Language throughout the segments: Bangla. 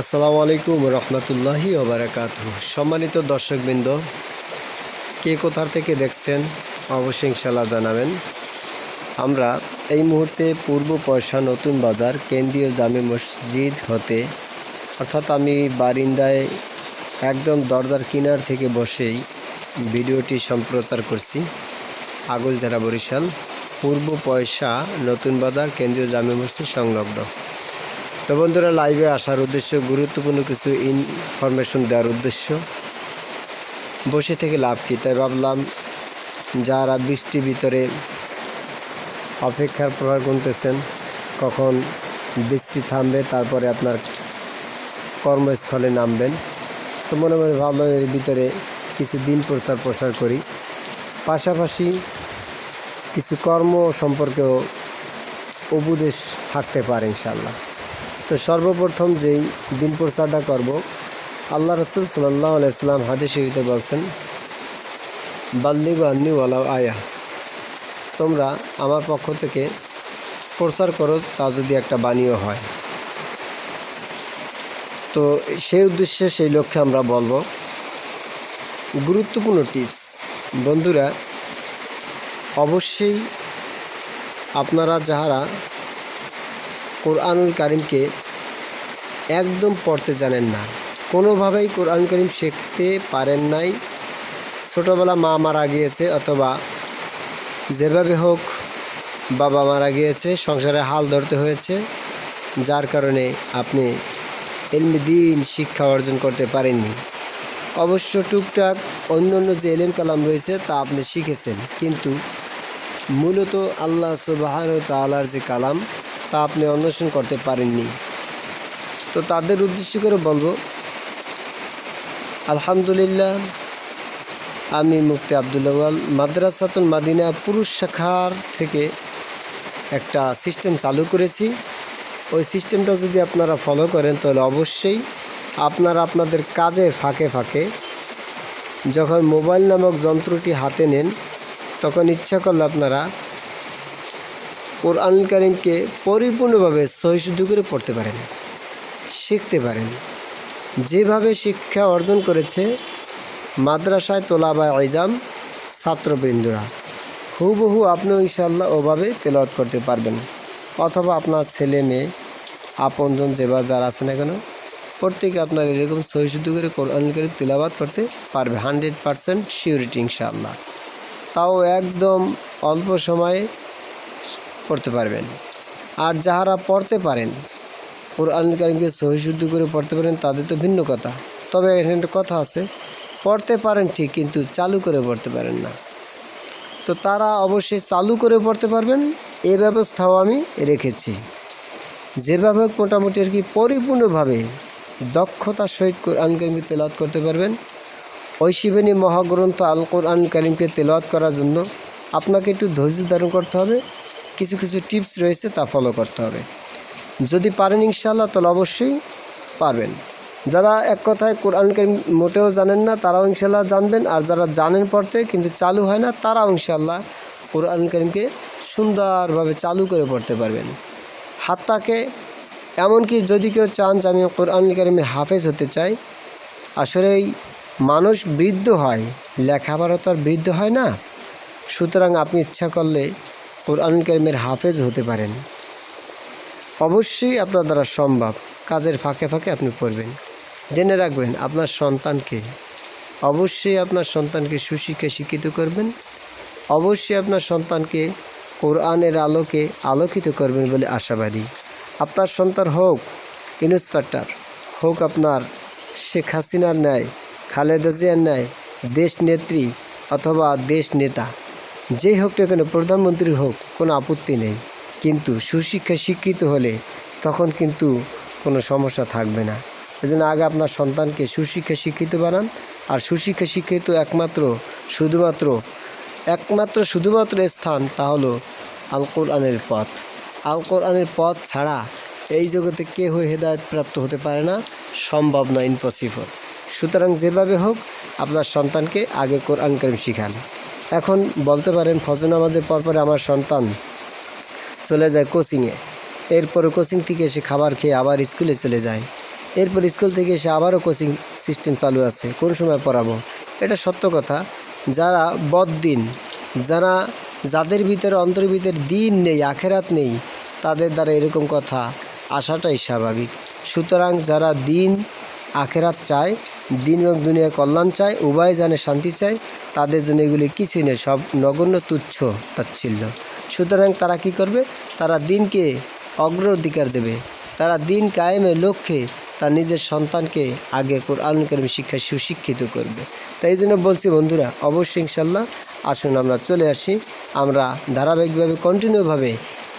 আসসালামু আলাইকুম রহমতুল্লাহি ওবরাকাত। সম্মানিত দর্শকবৃন্দ, কে কোথা থেকে দেখছেন অবশ্যই ইনশাল্লাহ জানাবেন। আমরা এই মুহূর্তে পূর্ব পয়সা নতুন বাজার কেন্দ্রীয় জামে মসজিদ হতে, অর্থাৎ আমি বারিন্দায় একদম দরজার কিনার থেকে বসেই ভিডিওটি সম্প্রচার করছি। আগল জেলা বরিশাল, পূর্ব পয়সা নতুন বাজার কেন্দ্রীয় জামে মসজিদ সংলগ্ন। তো বন্ধুরা লাইভে আসার উদ্দেশ্য, গুরুত্বপূর্ণ কিছু ইনফরমেশন দেওয়ার উদ্দেশ্য। বসে থেকে লাভ কী? তাই ভাবলাম, যারা বৃষ্টির ভিতরে অপেক্ষার প্রভাব গুনতেছেন, কখন বৃষ্টি থামবে, তারপরে আপনার কর্মস্থলে নামবেন। তো মনে মনে ভাবলাম, এর ভিতরে কিছু দিন প্রচার প্রসার করি। পাশাপাশি কিছু কর্ম সম্পর্কেও উপদেশ থাকতে পারে ইনশাল্লাহ তো সর্বপ্রথম যেই দিন প্রচারটা করব, আল্লাহ রসুল সাল্লাহ আলাইসলাম হাদিস শরীফে বলছেন, বাল্লিগ আন্নি ওয়ালাও আয়া। তোমরা আমার পক্ষ থেকে প্রচার করো, তা যদি একটা বাণীও হয়। তো সেই উদ্দেশ্যে সেই লক্ষ্যে আমরা বলব, গুরুত্বপূর্ণ টিপস। বন্ধুরা, অবশ্যই আপনারা যাহারা কোরআনুল কারিমকে একদম পড়তে জানেন না। কোনোভাবেই কোরআন করিম শিখতে পারেন নাই। ছোটোবেলা মা মারা গিয়েছে অথবা যেভাবে হোক বাবা মারা গিয়েছে, সংসারে হাল ধরতে হয়েছে, যার কারণে আপনি এলমি দিন শিক্ষা অর্জন করতে পারেননি। অবশ্য টুকটাক অন্য অন্য যে এলেম কালাম রয়েছে তা আপনি শিখেছেন, কিন্তু মূলত আল্লাহ সুবাহান তালার যে কালাম তা আপনি অন্বেষণ করতে পারেননি। তো তাদের উদ্দেশ্য করে বলব, আলহামদুলিল্লাহ, আমি মুফতি আবদুল্লাওয়াল মাদ্রাসাতুল মাদিনা পুরুষ শাখার থেকে একটা সিস্টেম চালু করেছি। ওই সিস্টেমটা যদি আপনারা ফলো করেন, তাহলে অবশ্যই আপনারা আপনাদের কাজে ফাঁকে ফাঁকে যখন মোবাইল নামক যন্ত্রটি হাতে নেন, তখন ইচ্ছা করলে আপনারা কোরআন কারিমকে পরিপূর্ণভাবে সহিশুদ্ধ করে পড়তে পারেন, শিখতে পারেন। যেভাবে শিক্ষা অর্জন করেছে মাদ্রাসায় তোলা বা আইজাম ছাত্রবৃন্দরা, হুবহু আপনিও ইনশাল্লাহ ওভাবে তেলাওয়াত করতে পারবেন। অথবা আপনার ছেলে, মেয়ে, আপনজন যেভাবে যারা আছে না কেন, প্রত্যেকে আপনার এরকম সহিশুদ্ধ করে কোরআন কারিম তেলাবাদ করতে পারবে, হান্ড্রেড পারসেন্ট সিউরিটি ইনশাআল্লাহ। তাও একদম অল্প সময়ে পড়তে পারবেন। আর যাহারা পড়তে পারেন, কোরআন কারিমকে সহিশুদ্ধ করে পড়তে পারেন, তাদের তো ভিন্ন কথা। তবে এখানে একটা কথা আছে, পড়তে পারেন ঠিক, কিন্তু চালু করে পড়তে পারেন না। তো তারা অবশ্যই চালু করে পড়তে পারবেন, এ ব্যবস্থাও আমি রেখেছি। যেভাবে মোটামুটি আর কি পরিপূর্ণভাবে দক্ষতার সহিত কোরআন কারিমকে তেলাওয়াত করতে পারবেন ঐশিবানী মহাগ্রন্থ আল কোরআন কারিমকে তেলাওয়াত করার জন্য আপনাকে একটু ধৈর্য ধারণ করতে হবে। কিছু কিছু টিপস রয়েছে তা ফলো করতে হবে। যদি পারেন ইনশাল্লাহ তাহলে অবশ্যই পারবেন। যারা এক কথায় কোরআন কারিম মোটেও জানেন না, তারাও ইনশাল্লাহ জানবেন। আর যারা জানেন পড়তে কিন্তু চালু হয় না, তারাও ইনশাল্লাহ কোরআন কারিমকে সুন্দরভাবে চালু করে পড়তে পারবেন। হাতটাকে এমনকি যদি কেউ চান যে আমি কোরআন কারিমের হাফেজ হতে চাই, আসলে মানুষ বৃদ্ধ হয়, লেখাপড়া তো আর বৃদ্ধ হয় না। সুতরাং আপনি ইচ্ছা করলে কোরআন কারিমের হাফেজ হতে পারেন। অবশ্যই আপনার দ্বারা সম্ভব কাজের ফাঁকে ফাঁকে আপনি পড়বেন। জেনে রাখবেন আপনার সন্তানকে। অবশ্যই আপনার সন্তানকে সুশিক্ষায় শিক্ষিত করবেন। অবশ্যই আপনার সন্তানকে কোরআনের আলোকে আলোকিত করবেন বলে আশাবাদী। আপনার সন্তান হোক ইন্সপেক্টর হোক আপনার শেখ হাসিনার ন্যায়, খালেদা জিয়ার ন্যায়, দেশ নেত্রী অথবা দেশ নেতা যেই হোক না কেন প্রধানমন্ত্রী হোক, কোনো আপত্তি নেই। কিন্তু সুশিক্ষায় শিক্ষিত হলে তখন কিন্তু কোনো সমস্যা থাকবে না। এজন্য আগে আপনার সন্তানকে সুশিক্ষা শিক্ষিত বানান। আর সুশিক্ষা শিক্ষিত একমাত্র, শুধুমাত্র একমাত্র, শুধুমাত্র স্থান তা হলো আল কোরআনের পথ। আল কোরআনের পথ ছাড়া এই জগতে কেউ হেদায়ত প্রাপ্ত হতে পারে না, সম্ভব নয় ইম্পসিবল সুতরাং যেভাবে হোক, আপনার সন্তানকে আগে কোরআন কারিম শিখান। এখন বলতে পারেন ফজর নামাজের পরপরে আমার সন্তান চলে যায় কোচিংয়ে। এরপরে কোচিং থেকে এসে খাবার খেয়ে আবার স্কুলে চলে যায়। এরপর স্কুল থেকে এসে আবারও কোচিং সিস্টেম চালু আছে। কোন সময় পড়াবো? এটা সত্য কথা। যারা বদদিন যারা, যাদের ভিতরে অন্তরের ভিতরে দিন নেই, আখেরাত নেই, তাদের দ্বারা এরকম কথা আসাটাই স্বাভাবিক। সুতরাং যারা দিন, আখেরাত চায় দিন এবং দুনিয়া কল্যাণ চায়, উভয় জানে শান্তি চায়, তাদের জন্য এগুলি কিছুই নেই, সব নগণ্য তুচ্ছ তাচ্ছিল্য। সুতরাং তারা কি করবে? তারা দিনকে অগ্রাধিকার দেবে। তারা দিন কায়েমের লক্ষ্যে তার নিজের সন্তানকে আগে কোরআন শিক্ষায় সুশিক্ষিত করবে। তাই জন্য বলছি বন্ধুরা, অবশ্যই ইনশাল্লাহ আসুন আমরা চলে আসি। আমরা ধারাবাহিকভাবে কন্টিনিউভাবে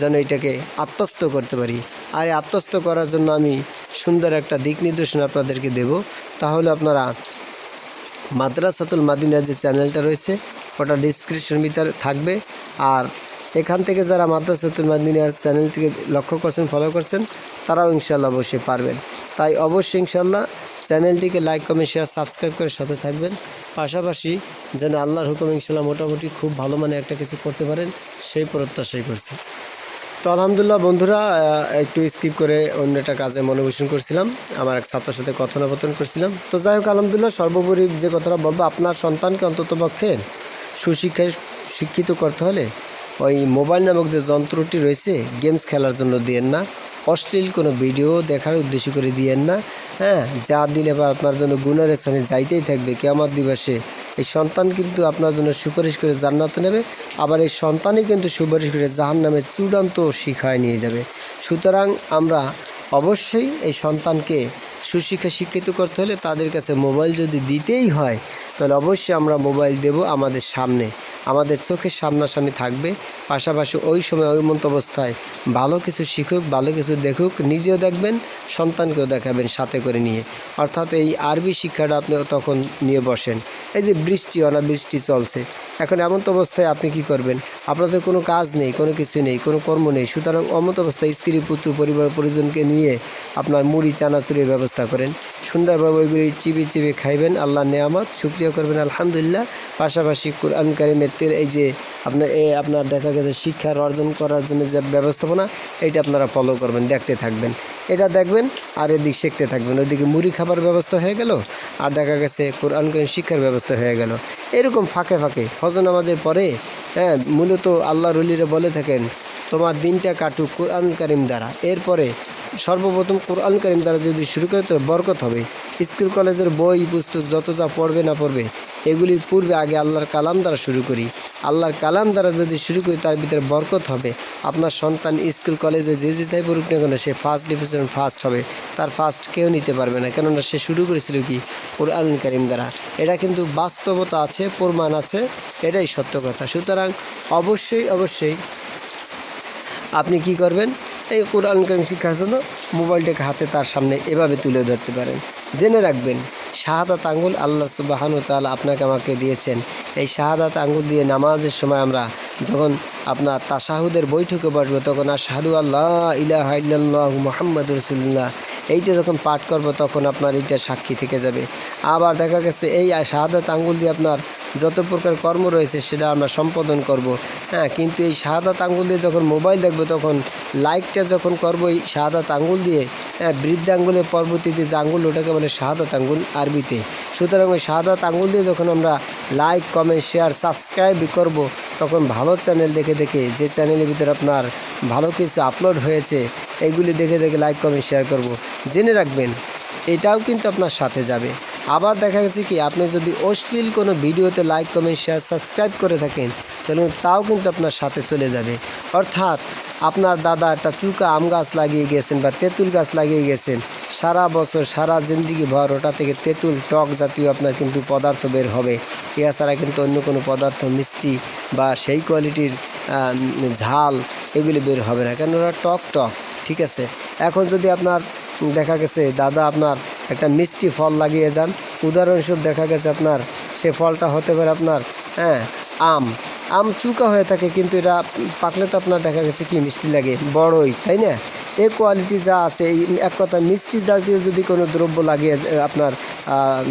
যেন এটাকে আত্মস্থ করতে পারি। আর আত্মস্থ করার জন্য আমি সুন্দর একটা দিক নির্দেশনা আপনাদেরকে দেব। তাহলে আপনারা মাদ্রাসাতুল মাদিনার যে চ্যানেলটা রয়েছে, ওটা ডিসক্রিপশন ভিতরে থাকবে। আর এখান থেকে যারা মাদ্রাসাতুল মাদিনার চ্যানেলটিকে লক্ষ্য করছেন ফলো করছেন, তারাও ইনশাল্লাহ অবশ্যই পারবেন। তাই অবশ্যই ইনশাল্লাহ চ্যানেলটিকে লাইক কমেন্ট শেয়ার সাবস্ক্রাইব করে সাথে থাকবেন। পাশাপাশি যেন আল্লাহর হুকুম ইনশাল্লাহ মোটামুটি খুব ভালো মানে একটা কিছু করতে পারেন, সেই প্রত্যাশাই করছি। তো আলহামদুলিল্লাহ বন্ধুরা একটু স্কিপ করে অন্য একটা কাজে মনোবেশন করছিলাম। আমার এক ছাত্রের সাথে কথোপকথন করছিলাম। তো যাই হোক, আলহামদুলিল্লাহ সর্বোপরি যে কথাটা বলব, আপনার সন্তানকে অন্তত পক্ষে সুশিক্ষায় শিক্ষিত করতে হলে ওই মোবাইল নামক যে যন্ত্রটি রয়েছে গেমস খেলার জন্য দিয়েন না। অশ্লীল কোনো ভিডিও দেখার উদ্দেশ্য করে দিয়েন না। হ্যাঁ যা দিলে বা আপনার জন্য গুণের স্থানে যাইতেই থাকবে। কেমন দিবসে এই সন্তান কিন্তু আপনার জন্য সুপারিশ করে জান্নাতে নেবে। আবার এই সন্তানই কিন্তু সুপারিশ করে জাহান নামে চূড়ান্ত শিখায় নিয়ে যাবে। সুতরাং আমরা অবশ্যই এই সন্তানকে সুশিক্ষা শিক্ষিত করতে হলে তাদের কাছে মোবাইল যদি দিতেই হয়, তাহলে অবশ্যই আমরা মোবাইল দেব আমাদের সামনে। আমাদের চোখের সামনাসামনি থাকবে। পাশাপাশি ওই সময় ওই মন্ত অবস্থায় ভালো কিছু শিখুক, ভালো কিছু দেখুক, নিজেও দেখবেন, সন্তানকেও দেখাবেন সাথে করে নিয়ে। অর্থাৎ এই আরবি শিক্ষাটা আপনি তখন নিয়ে বসেন। এই যে বৃষ্টি অনাবৃষ্টি চলছে। এখন এমন তো অবস্থায় আপনি কি করবেন? আপনাদের কোনো কাজ নেই, কোনো কিছু নেই, কোনো কর্ম নেই, সুতরাং অমত অবস্থায় স্ত্রী, পুত্র, পরিবার, পরিজনকে নিয়ে আপনার মুড়ি, চানাচুরির ব্যবস্থা করেন। সুন্দরভাবে ওইগুলি চিবি চিবি খাইবেন আল্লাহ নেয়ামত। সুক্রিয়া করবেন, আলহামদুলিল্লাহ। পাশাপাশি কোরআন কারিমের এই যে আপনার এ আপনার দেখা গেছে শিক্ষার অর্জন করার জন্য যে ব্যবস্থাপনা এটা আপনারা ফলো করবেন, দেখতে থাকবেন। এটা দেখবেন, আর এদিক শিখতে থাকবেন। ওইদিকে মুড়ি খাবার ব্যবস্থা হয়ে গেল, আর দেখা গেছে কোরআন কারিম শিক্ষার ব্যবস্থা হয়ে গেল। এরকম ফাঁকে ফাঁকে ফজর নামাজের পরে হ্যাঁ মূলত আল্লাহ রুলিরা বলে থাকেন, তোমার দিনটা কাটুক কোরআন করিম দ্বারা। এরপরে সর্বপ্রথম কোরআন করিম দ্বারা যদি শুরু করে তো বরকত হবে। স্কুল, কলেজের বই, পুস্তক, যত যা পড়বে না পড়বে এগুলি পূর্বে আগে আল্লাহর কালাম দ্বারা শুরু করি। আল্লাহর কালাম দ্বারা যদি শুরু করি, তার ভিতরে বরকত হবে। আপনার সন্তান স্কুল, কলেজে যে যেটাই পড়ুক না কেন, সে ফার্স্ট ডিভিশন ফার্স্ট হবে। তার ফার্স্ট কেউ নিতে পারবে না। কেননা সে শুরু করেছিল কি? কোরআন কারিম দ্বারা। এটা কিন্তু বাস্তবতা আছে, প্রমাণ আছে, এটাই সত্য কথা। সুতরাং অবশ্যই অবশ্যই আপনি কি করবেন? এই কোরআন কারিম শিক্ষার জন্য মোবাইলটাকে হাতে তার সামনে এভাবে তুলে ধরতে পারেন। জেনে রাখবেন, শাহাদাত আঙ্গুল আল্লাহ সুবাহানু তাআলা আপনাকে আমাকে দিয়েছেন। এই শাহাদাত আঙ্গুল দিয়ে নামাজের সময় আমরা যখন আপনার তাসাহুদের বৈঠকে বসবো, তখন আর শাহাদু আল্লাহ ইলাহ ইল্লাল্লাহ মোহাম্মদ রসুল্লাহ এইটা যখন পাঠ করব, তখন আপনার এইটা সাক্ষী থেকে যাবে। আবার দেখা গেছে, এই শাহাদাত আঙ্গুল দিয়ে আপনার যত প্রকার কর্ম রয়েছে, সেটা আমরা সম্পাদন করব। হ্যাঁ কিন্তু এই শাহাদাত আঙ্গুল দিয়ে যখন মোবাইল দেখব, তখন লাইকটা যখন করব, এই শাহাদাত আঙ্গুল দিয়ে হ্যাঁ বৃদ্ধ আঙ্গুলের পরবর্তীতে যে আঙ্গুল, ওটাকে বলে শাহাদাত আঙ্গুল আরবিতে। সুতরাং ওই সাদা আঙুল দিয়ে যখন আমরা লাইক কমেন্ট শেয়ার সাবস্ক্রাইব করব, তখন ভালো চ্যানেল দেখে দেখে যে চ্যানেলের ভিতরে আপনার ভালো কিছু আপলোড হয়েছে এগুলি দেখে দেখে লাইক কমেন্ট শেয়ার করব। জেনে রাখবেন, এটাও কিন্তু আপনার সাথে যাবে। আবার দেখা গেছে কি, আপনি যদি অশ্লীল কোনো ভিডিওতে লাইক কমেন্ট শেয়ার সাবস্ক্রাইব করে থাকেন, তাহলে তাও কিন্তু আপনার সাথে চলে যাবে। অর্থাৎ আপনার দাদা একটা চুকা আম গাছ লাগিয়ে গেছেন বা তেঁতুল গাছ লাগিয়ে গেছেন, সারা বছর, সারা জিন্দিগি ভর ওটা থেকে তেঁতুল, টক জাতীয় আপনার কিন্তু পদার্থ বের হবে। এছাড়া কিন্তু অন্য কোনো পদার্থ, মিষ্টি বা সেই কোয়ালিটির ঝাল এগুলি বের হবে না। কেন ওরা টক টক, ঠিক আছে? এখন যদি আপনার, দেখা গেছে দাদা আপনার একটা মিষ্টি ফল লাগিয়ে যান। উদাহরণস্বরূপ দেখা গেছে আপনার, সে ফলটা হতে পারে আপনার হ্যাঁ আম। আম চুকা হয়ে থাকে কিন্তু এটা পাকলে তো আপনার দেখা গেছে কি মিষ্টি লাগে, বড়ই, তাই না? এই কোয়ালিটি যা আছে, এই এক কথা মিষ্টি জাতীয় যদি কোনো দ্রব্য লাগিয়ে আপনার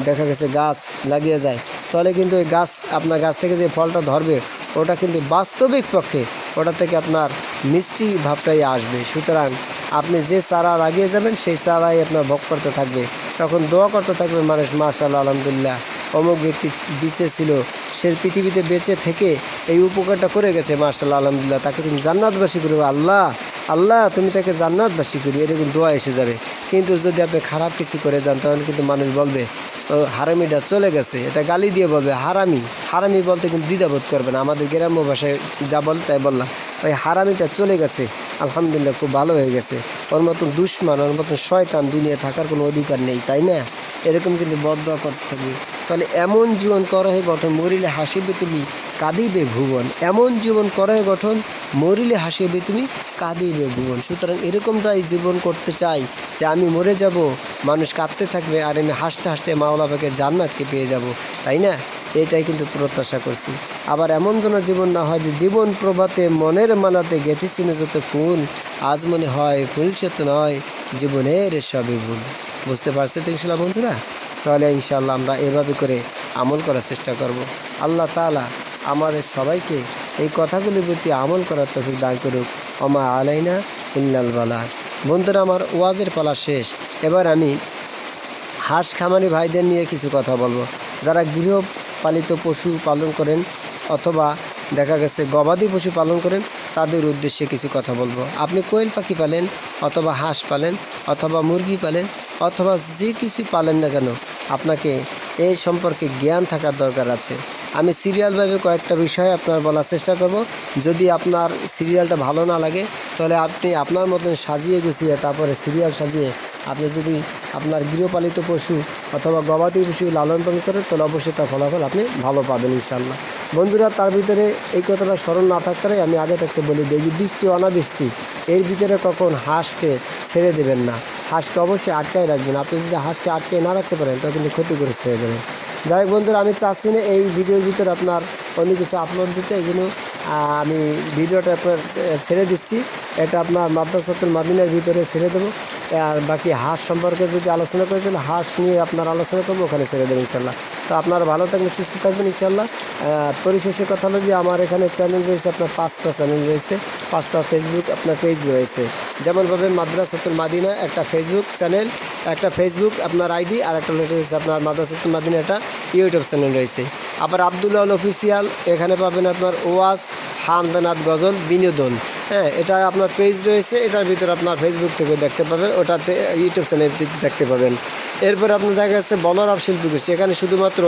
দেখা গেছে গাছ লাগিয়ে যায়, তাহলে কিন্তু এই গাছ, আপনার গাছ থেকে যে ফলটা ধরবে, ওটা কিন্তু বাস্তবিক পক্ষে, ওটা থেকে আপনার মিষ্টি ভাবটাই আসবে। সুতরাং আপনি যে চারা লাগিয়ে যাবেন, সেই চারাই আপনার ভোগ করতে থাকবে। তখন দোয়া করতে থাকবে মানুষ মাশাল্লাহ আলহামদুলিল্লাহ, অমুক ব্যক্তি বেঁচে ছিল, সে পৃথিবীতে বেঁচে থেকে এই উপকারটা করে গেছে মার্শাল্লাহ আলহামদুলিল্লাহ। তাকে তুমি জান্নাতবাসী করবে আল্লাহ আল্লাহ, তুমি তাকে জান্নাতবাসী করি এরকম দোয়া এসে যাবে। কিন্তু যদি আপনি খারাপ কিছু করে যান, তাহলে কিন্তু মানুষ বলবে, ও, হারামিটা চলে গেছে। এটা গালি দিয়ে বলবে, হারামি। হারামি বলতে কিন্তু দ্বিধাবোধ করবে না। আমাদের গ্রাম্য ভাষায় যা বল, তাই বললাম। ওই হারামিটা চলে গেছে। আলহামদুলিল্লাহ, খুব ভালো হয়ে গেছে। ওর মতন দুশ্মন, ওর মতন শয়তান দুনিয়া থাকার কোনো অধিকার নেই, তাই না? এরকম কিন্তু বদয়া করতে থাকবে তাহলে এমন জীবন করহে গঠন, মরিলে হাসিবে তুমি, কাঁদিবে ভুবন। এমন জীবন করহে গঠন, মরিলে হাসিবে তুমি, কাঁদিবে ভুবন। সুতরাং এরকমটাই জীবন করতে চাই যে আমি মরে যাব, মানুষ কাঁদতে থাকবে, আর আমি হাসতে হাসতে মাওলা পাকে জান্নাতকে পেয়ে যাব, তাই না? এটাই কিন্তু প্রত্যাশা করছি। আবার এমন কোনো জীবন না হয় যে জীবন প্রভাতে মনের মালাতে মানাতে গেঁথেছিল যত ফুল, আজ মনে হয় ফুল সে তো নয়, জীবনের সবই ভুল। বুঝতে পারছে তো ইনশাল্লাহ বন্ধুরা? তাহলে ইনশাল্লাহ আমরা এভাবে করে আমল করার চেষ্টা করব। আল্লাহ তাআলা আমাদের সবাইকে এই কথাগুলির প্রতি আমল করার তফিক দান করুক। অমা আলাইনা ইন্নাল বালা। বন্ধুরা, আমার ওয়াজের পালা শেষ। এবার আমি হাঁস খামারি ভাইদের নিয়ে কিছু কথা বলব। যারা গৃহপালিত পশু পালন করেন অথবা দেখা গেছে গবাদি পশু পালন করেন, তাদের উদ্দেশ্যে কিছু কথা বলব। আপনি কোয়েল পাখি পালেন অথবা হাঁস পালেন অথবা মুরগি পালেন অথবা যে কিছু পালেন না কেন, আপনাকে এই সম্পর্কে জ্ঞান থাকার দরকার আছে। আমি সিরিয়ালভাবে কয়েকটা বিষয় আপনার বলার চেষ্টা করব। যদি আপনার সিরিয়ালটা ভালো না লাগে, তাহলে আপনি আপনার মতন সাজিয়ে গুছিয়ে তারপরে সিরিয়াল সাজিয়ে আপনি যদি আপনার গৃহপালিত পশু অথবা গবাদি পশু লালন পালন করেন, তাহলে অবশ্যই তার ফলাফল আপনি ভালো পাবেন ইনশাল্লাহ বন্ধুরা, তার ভিতরে এই কথাটা স্মরণ না থাকতে আমি আগে থাকতে বলি দেখি বৃষ্টি, অনাবৃষ্টি, এর ভিতরে কখন হাঁসকে ছেড়ে দেবেন না। হাঁসকে অবশ্যই আটকায় রাখবেন। আপনি যদি হাঁসকে আটকায় না রাখতে পারেন তখন ক্ষতিগ্রস্ত হয়ে যাবেন। যাই হোক বন্ধুরা, আমি চাচ্ছি না এই ভিডিওর ভিতরে আপনার অন্য কিছু আপলোড দিতে জন্য আমি ভিডিওটা আপনার ছেড়ে দিচ্ছি। এটা আপনার মাদ্রাসাতুল মাদিনার ভিতরে ছেড়ে দেবো। আর বাকি হাঁস সম্পর্কে যদি আলোচনা করে তাহলে হাঁস নিয়ে আপনার আলোচনা করব ওখানে ছেড়ে দেবেন ইনশাল্লাহ। তো আপনারা ভালো থাকবেন, সুস্থ থাকবেন ইনশাল্লাহ। পরিশেষে কথা হলো যে আমার এখানে চ্যানেল রয়েছে আপনার পাঁচটা চ্যানেল রয়েছে, পাঁচটা ফেসবুক আপনার পেজ রয়েছে। যেমনভাবে মাদ্রাসাতুল মাদিনা একটা ফেসবুক চ্যানেল একটা ফেসবুক আপনার আইডি আর একটা রয়েছে আপনার মাদ্রাসাতুল মাদিনা একটা ইউটিউব চ্যানেল রয়েছে। আবার আবদুল্লাহ অফিসিয়াল এখানে পাবেন আপনার ওয়াজ হামদানাথ গজল, বিনোদন। হ্যাঁ এটা আপনার পেজ রয়েছে, এটার ভিতরে আপনার ফেসবুক থেকে দেখতে পাবেন, ওটাতে ইউটিউব চ্যানেল দেখতে পাবেন। এরপরে আপনার দেখা যাচ্ছে বলরাম শিল্পী গোষ্ঠী। এখানে শুধুমাত্র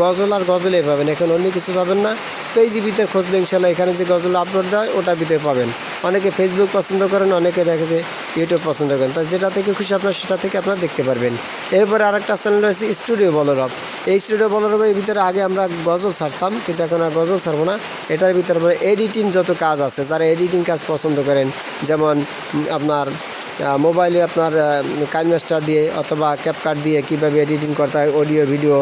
গজল আর গজলই পাবেন এখানে অন্য কিছু পাবেন না। পেজই ভিতরে খুঁজলে ইনশাল্লাহ এখানে যে গজল আপলোড দেয় ওটার ভিতরে পাবেন। অনেকে ফেসবুক পছন্দ করেন, অনেকে দেখে যে ইউটিউব পছন্দ করেন। তাই যেটা থেকে খুশি আপনার, সেটা থেকে আপনারা দেখতে পারবেন। এরপরে আরেকটা চ্যানেল রয়েছে স্টুডিও বলরব এই স্টুডিও বলরবের ভিতরে আগে আমরা গজল ছাড়তাম, কিন্তু এখন আর গজল ছাড়বো না। এটার ভিতরে এডিটিং যত কাজ আছে, যারা এডিটিং কাজ পছন্দ করেন, যেমন আপনার মোবাইলে আপনার কাইনমাস্টার দিয়ে অথবা ক্যাপকাট দিয়ে কীভাবে এডিটিং করতে হয়, অডিও, ভিডিও,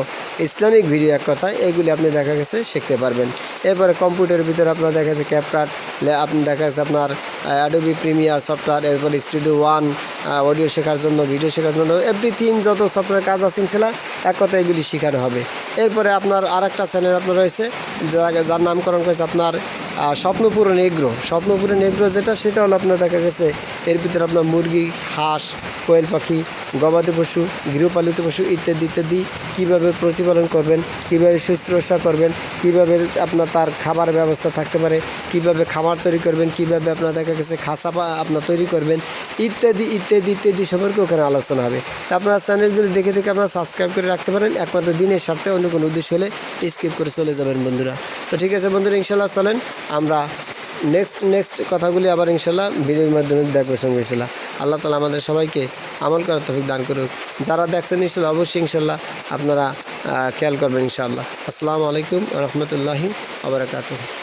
ইসলামিক ভিডিও এক কথায়, এগুলি আপনি দেখা গেছে, শিখতে পারবেন। এরপরে কম্পিউটারের ভিতরে আপনার দেখা গেছে ক্যাপকাট আপনি দেখা গেছে আপনার অ্যাডোবি প্রিমিয়ার সফটওয়্যার এরপরে স্টুডিও ওয়ান অডিও শেখার জন্য ভিডিও শেখার জন্য এভরিথিং যত সফটওয়্যার কাজ আছে সেটা এক কথায় এগুলি শেখানো হবে। এরপরে আপনার আর একটা চ্যানেল আপনার রয়েছে, যার নামকরণ করেছে আপনার স্বপ্নপূরণ এগ্রো। স্বপ্নপূরণ এগ্রো যেটা, সেটা হলো আপনার দেখা গেছে এর ভিতরে আপনার মুরগি, হাঁস, কোয়েল পাখি, গবাদি পশু, গৃহপালিত পশু ইত্যাদি ইত্যাদি কীভাবে প্রতিপালন করবেন, কীভাবে শুশ্রূষা করবেন, কীভাবে আপনার তার খাবার ব্যবস্থা থাকতে পারে, কীভাবে খাবার তৈরি করবেন, কীভাবে আপনার দেখা গেছে খাসা আপনার তৈরি করবেন, ইত্যাদি ইত্যাদি ইত্যাদি সম্পর্কে ওখানে আলোচনা হবে। তা আপনারা চ্যানেলগুলো দেখে দেখে আপনারা সাবস্ক্রাইব করে রাখতে পারেন, একমাত্র দিনের সাথে অন্য কোনো উদ্দেশ্য হলে স্কিপ করে চলে যাবেন বন্ধুরা। তো ঠিক আছে বন্ধুরা ইনশাল্লাহ চলেন, আমরা নেক্সট নেক্সট কথাগুলি আবার ইনশাল্লাহ ভিডিওর মাধ্যমে দেখব সঙ্গে ইনশাল্লাহ আল্লাহ তালা আমাদের সবাইকে আমল করার তফিক দান করুক। যারা দেখছেন ইনশাল্লাহ অবশ্যই ইনশাল্লাহ আপনারা খেয়াল করবেন ইনশাআল্লাহ। আসসালামু আলাইকুম রহমতুল্লাহি আবরাকাতুহ